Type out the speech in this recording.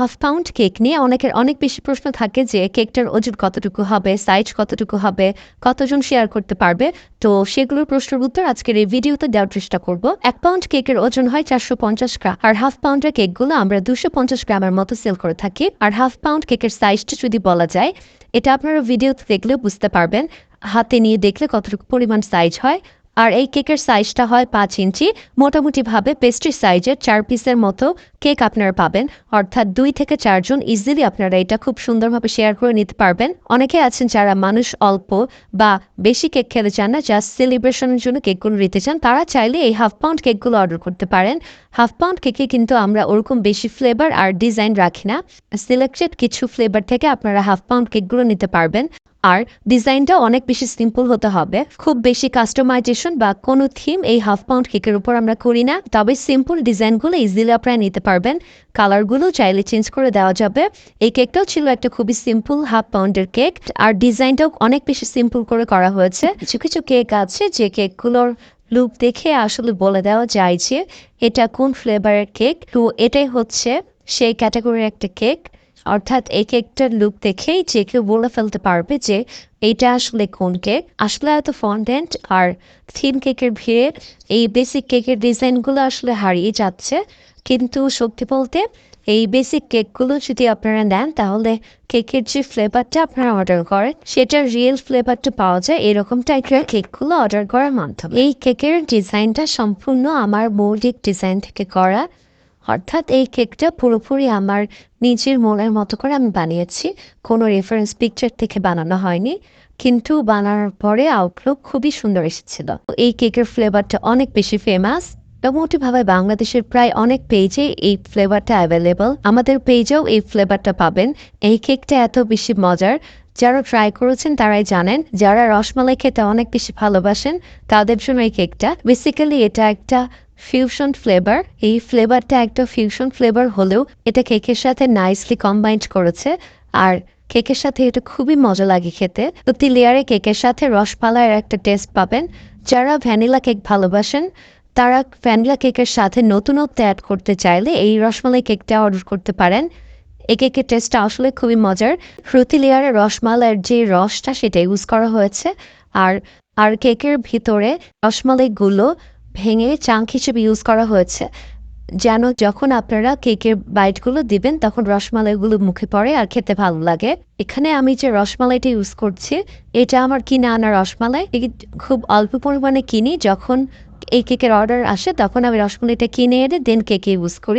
Half pound cake নিয়ে অনেকের অনেক বেশি প্রশ্ন থাকে যে কেকটার ওজন কতটুকু হবে, সাইজ কতটুকু হবে, কতজন শেয়ার করতে পারবে। তো সেগুলোর প্রশ্নের উত্তর আজকের এই ভিডিওতে দেওয়ার চেষ্টা করব। এক পাউন্ড কেকের ওজন হয় চারশো পঞ্চাশ গ্রাম, আর হাফ পাউন্ডের কেকগুলো আমরা দুশো পঞ্চাশ গ্রামের মতো সেল করে থাকি। আর হাফ পাউন্ড কেকের সাইজটা যদি বলা যায়, এটা আপনারা ভিডিওতে দেখলেও বুঝতে পারবেন। হাতে নিয়ে দেখলে কতটুকু পরিমাণ সাইজ হয় আর এই কেকের সাইজটা হয় পাঁচ ইঞ্চি। মোটামুটিভাবে পেস্ট্রি সাইজের চার পিসের মতো কেক আপনারা পাবেন। অর্থাৎ দুই থেকে চারজন ইজিলি আপনারা এটা খুব সুন্দরভাবে শেয়ার করে নিতে পারবেন। অনেকে আছেন যারা মানুষ অল্প বা বেশি কেক খেতে চান না জাস্ট সেলিব্রেশনের জন্য কেকগুলো নিতে চান, তারা চাইলে এই হাফ পাউন্ড কেকগুলো অর্ডার করতে পারেন। হাফ পাউন্ড কেকে কিন্তু আমরা ওরকম বেশি ফ্লেভার আর ডিজাইন রাখি না। সিলেক্টেড কিছু ফ্লেভার থেকে আপনারা হাফ পাউন্ড কেকগুলো নিতে পারবেন। আর ডিজাইনটা অনেক বেশি সিম্পল হতে হবে। খুব বেশি কাস্টমাইজেশন বা কোনো থিম এই হাফ পাউন্ড কেকের উপর আমরা করি না। তবে সিম্পল ডিজাইনগুলো ইজিলি আপনারা নিতে পারবেন। কালারগুলো চাইলে চেঞ্জ করে দেওয়া যাবে। এই কেকটাও ছিল একটা খুবই সিম্পল হাফ পাউন্ডের কেক আর ডিজাইনটাও অনেক বেশি সিম্পল করে করা হয়েছে। কিছু কিছু কেক আছে যে কেকগুলোর লুক দেখে আসলে বলে দেওয়া যায় যে এটা কোন ফ্লেভারের কেক তো এটাই হচ্ছে সেই ক্যাটাগরির একটা কেক অর্থাৎ এই কেকটার লুক দেখেই যে কেউ বলে ফেলতে পারবে যে এইটা আসলে কোন কেক আসলে এত ফন্ডেন্ট আর থিম কেকের ভিড়ে এই বেসিক কেকের ডিজাইনগুলো আসলে হারিয়ে যাচ্ছে। কিন্তু সত্যি বলতে এই বেসিক কেকগুলো যদি আপনারা নেন, তাহলে কেকের যে ফ্লেভারটা আপনারা অর্ডার করেন, সেটার রিয়েল ফ্লেভারটা পাওয়া যায় এরকম টাইপের কেকগুলো অর্ডার করার মাধ্যমে। এই কেকের ডিজাইনটা সম্পূর্ণ আমার মৌলিক ডিজাইন থেকে করা। অর্থাৎ এই কেকটা পুরোপুরি আমার নিজের মনের মতো করে আমি বানিয়েছি। কোনো রেফারেন্স পিকচার থেকে বানানো হয়নি, কিন্তু বানানোর পরে আউটলুক খুবই সুন্দর এসেছিল। এই কেকের ফ্লেভারটা অনেক বেশি ফেমাস মোটামুটিভাবে বাংলাদেশের প্রায় অনেক পেজে এই ফ্লেভারটা অ্যাভেলেবল আমাদের পেজেও এই ফ্লেভারটা পাবেন। এই কেকটা এত বেশি মজার যারা ট্রাই করেছেন তারাই জানেন, যারা রসমালাই খেতে অনেক বেশি ভালোবাসেন, তাদের জন্য এই কেকটা। বেসিক্যালি এটা একটা ফিউশন ফ্লেভার এই ফ্লেভারটা একটা ফিউশন ফ্লেভার হলেও এটা কেকের সাথে নাইসলি কম্বাইন্ড করেছে। আর কেকের সাথে এটা খুবই মজা লাগে খেতে। প্রতি লেয়ারে কেকের সাথে রসমালাইয়ের একটা টেস্ট পাবেন। যারা ভ্যানিলা কেক ভালোবাসেন, তারা ভ্যানিলা কেকের সাথে নতুনত্ব অ্যাড করতে চাইলে এই রসমালাই কেকটা অর্ডার করতে পারেন। এই কেকের টেস্টটা আসলে খুবই মজার। প্রতি লেয়ারে রসমালাইয়ের যে রসটা সেটা ইউজ করা হয়েছে। আর আর কেকের ভিতরে রসমালাইগুলো ভেঙে চাঙ্ক হিসেবে ইউজ করা হয়েছে। যেন যখন আপনারা কেকের বাইটগুলো দিবেন, তখন রসমালাইগুলো মুখে পড়ে আর খেতে ভালো লাগে। এখানে আমি যে রসমালাইটা ইউজ করছি, এটা আমার কিনে আনা রসমালাই। খুব অল্প পরিমাণে কিনি, যখন এই কেকের অর্ডার আসে, তখন আমি রসমালাইটা কিনে এনে দেন কেকে ইউজ করি।